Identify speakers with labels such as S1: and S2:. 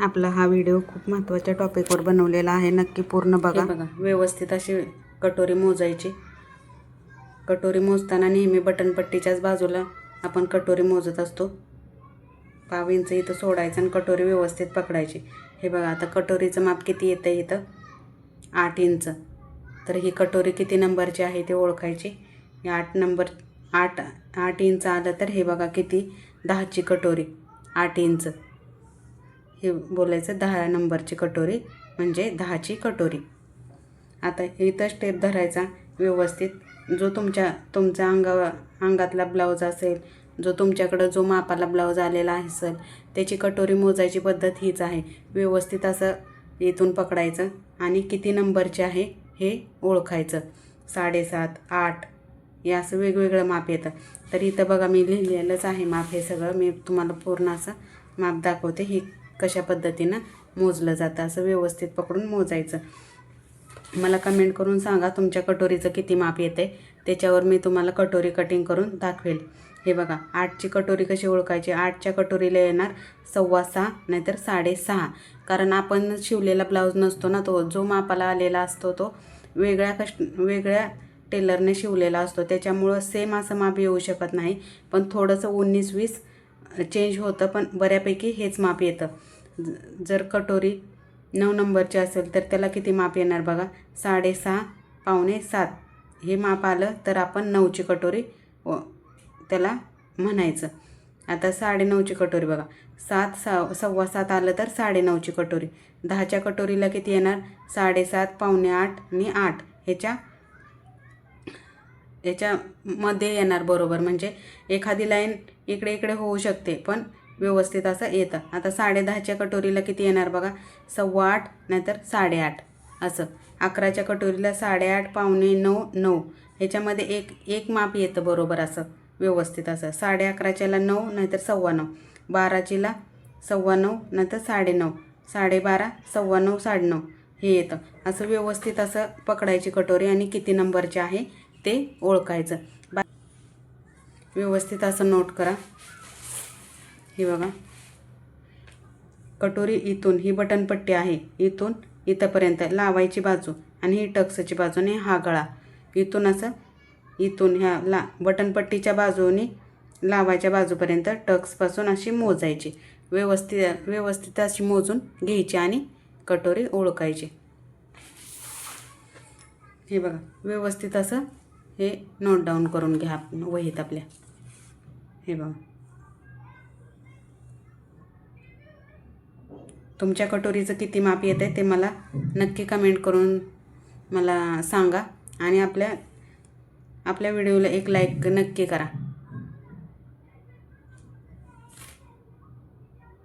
S1: आपला हा व्हिडिओ खूप महत्त्वाच्या टॉपिकवर बनवलेला आहे. नक्की पूर्ण बघा.
S2: बघा व्यवस्थित अशी कटोरी मोजायची. कटोरी मोजताना नेहमी बटनपट्टीच्याच बाजूला आपण कटोरी मोजत असतो. पाव इंच इथं सोडायचं आणि कटोरी व्यवस्थित पकडायची. हे बघा आता कटोरीचं माप किती येतं इथं? आठ इंच. तर ही कटोरी किती नंबरची आहे ते ओळखायची. हे आठ नंबर आठ आठ इंच आलं तर हे बघा किती? दहाची कटोरी. आठ इंच. हे बोलायचं दहा नंबरची कटोरी म्हणजे दहाची कटोरी. आता इथं स्टेप धरायचा व्यवस्थित. जो तुमच्या तुमच्या अंगा अंगातला ब्लाऊज असेल जो तुमच्याकडं जो मापाला ब्लाऊज आलेला असेल त्याची कटोरी मोजायची पद्धत हीच आहे. व्यवस्थित असं इथून पकडायचं आणि किती नंबरचे आहे हे ओळखायचं. साडेसात आठ हे असं वेगवेगळं माप येतं. तर इथं बघा मी लिहिलेलंच आहे माप. हे सगळं मी तुम्हाला पूर्ण असं माप दाखवते. ही कशा पद्धतीनं मोजलं जातं असं व्यवस्थित पकडून मोजायचं. मला कमेंट करून सांगा तुमच्या कटोरीचं किती माप येते त्याच्यावर मी तुम्हाला कटोरी कटिंग करून दाखवेल. हे बघा आठची कटोरी कशी ओळखायची? आठच्या कटोरीला येणार सव्वा सहा नाहीतर साडेसहा कारण आपण शिवलेला ब्लाऊज नसतो ना तो जो मापाला आलेला असतो तो वेगळ्या कष्ट वेगळ्या टेलरने शिवलेला असतो. त्याच्यामुळं सेम असं माप येऊ शकत नाही. पण थोडंसं उन्नीस वीस चेंज होतं पण बऱ्यापैकी हेच माप येतं. जर कटोरी नऊ नंबरची असेल तर त्याला किती माप येणार बघा? साडेसहा पावणे सात. हे माप आलं तर आपण नऊची कटोरी व त्याला म्हणायचं. आता साडेनऊची कटोरी बघा. सात सा सव्वा सात आलं तर साडेनऊची कटोरी. दहाच्या कटोरीला किती येणार? साडेसात पावणे आठ आणि आठ. ह्याच्या याच्यामध्ये येणार बरोबर. म्हणजे एखादी लाईन इकडे इकडे होऊ शकते पण व्यवस्थित असं येतं. आता साडेदहाच्या कटोरीला किती येणार बघा? सव्वा आठ नाहीतर साडेआठ. असं. अकराच्या कटोरीला साडेआठ पावणे नऊ नऊ. ह्याच्यामध्ये एक एक माप येतं बरोबर असं. व्यवस्थित असं. साडे अकराच्याला नऊ नाहीतर सव्वा नऊ. बाराचीला सव्वा नऊ नाहीतर साडेनऊ. साडेबारा सव्वा नऊ साडेनऊ. हे येतं. असं व्यवस्थित असं पकडायची कटोरी आणि किती नंबरचे आहे ते ओळखायचं. बा व्यवस्थित असं नोट करा. हे बघा. कटोरी इथून ही बटनपट्टी आहे. इथून इथंपर्यंत लावायची बाजू आणि ही टक्सची बाजू आणि हा गळा. इथून असं इथून ह्या ला बटनपट्टीच्या बाजूने लावायच्या बाजूपर्यंत टक्सपासून अशी मोजायची. व्यवस्थित व्यवस्थित अशी मोजून घ्यायची आणि कटोरी ओळखायची. हे बघा व्यवस्थित असं हे नोट डाऊन करून घ्या वहीत आपल्या. हे बघा. तुमच्या कटोरीचं किती माप येत आहे ते मला नक्की कमेंट करून मला सांगा. आणि आपल्या आपल्या व्हिडिओला एक लाईक नक्की करा.